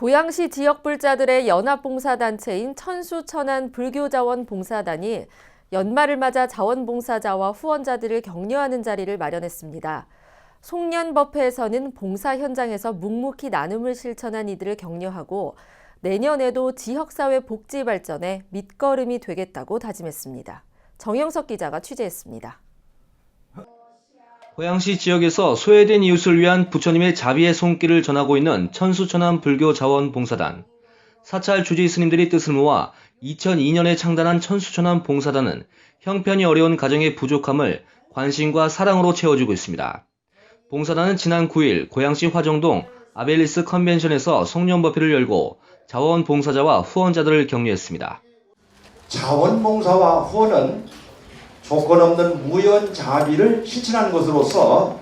고양시 지역 불자들의 연합봉사단체인 천수천안 불교자원봉사단이 연말을 맞아 자원봉사자와 후원자들을 격려하는 자리를 마련했습니다. 송년법회에서는 봉사 현장에서 묵묵히 나눔을 실천한 이들을 격려하고 내년에도 지역사회 복지 발전에 밑거름이 되겠다고 다짐했습니다. 정영석 기자가 취재했습니다. 고양시 지역에서 소외된 이웃을 위한 부처님의 자비의 손길을 전하고 있는 천수천안 불교 자원봉사단. 사찰 주지 스님들이 뜻을 모아 2002년에 창단한 천수천안 봉사단은 형편이 어려운 가정의 부족함을 관심과 사랑으로 채워주고 있습니다. 봉사단은 지난 9일 고양시 화정동 아벨리스 컨벤션에서 송년법회를 열고 자원봉사자와 후원자들을 격려했습니다. 자원봉사와 후원은 조건 없는 무연 자비를 실천하는 것으로서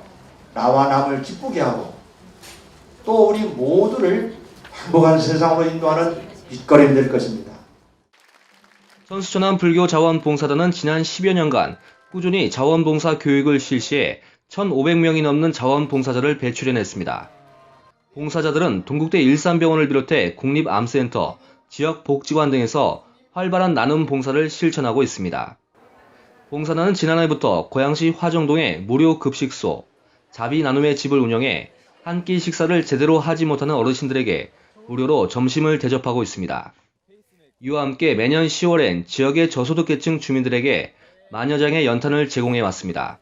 나와 남을 기쁘게 하고 또 우리 모두를 행복한 세상으로 인도하는 밑거름이 될 것입니다. 천수천안 불교 자원봉사단은 지난 10여 년간 꾸준히 자원봉사 교육을 실시해 1,500명이 넘는 자원봉사자를 배출해냈습니다. 봉사자들은 동국대 일산병원을 비롯해 국립암센터, 지역복지관 등에서 활발한 나눔 봉사를 실천하고 있습니다. 봉사단은 지난해부터 고양시 화정동에 무료 급식소, 자비 나눔의 집을 운영해 한 끼 식사를 제대로 하지 못하는 어르신들에게 무료로 점심을 대접하고 있습니다. 이와 함께 매년 10월엔 지역의 저소득계층 주민들에게 만여 장의 연탄을 제공해 왔습니다.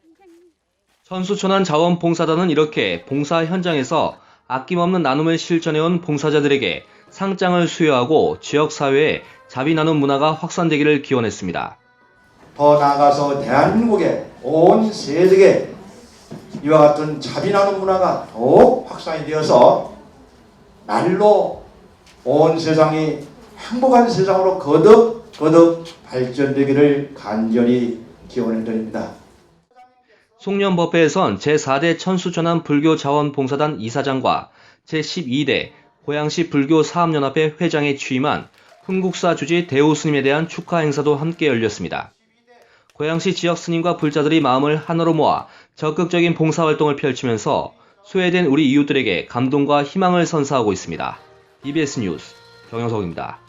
천수천안 자원봉사단은 이렇게 봉사 현장에서 아낌없는 나눔을 실천해온 봉사자들에게 상장을 수여하고 지역사회에 자비 나눔 문화가 확산되기를 기원했습니다. 더 나아가서 대한민국의 온 세계에 이와 같은 자비 나눔 문화가 더욱 확산이 되어서 날로 온 세상이 행복한 세상으로 거듭 거듭 발전되기를 간절히 기원해 드립니다. 송년법회에선 제4대 천수천안 불교자원봉사단 이사장과 제12대 고양시 불교 사업연합회 회장에 취임한 훈국사 주지 대우 스님에 대한 축하 행사도 함께 열렸습니다. 고양시 지역 스님과 불자들이 마음을 하나로 모아 적극적인 봉사활동을 펼치면서 소외된 우리 이웃들에게 감동과 희망을 선사하고 있습니다. BBS 뉴스 정영석입니다.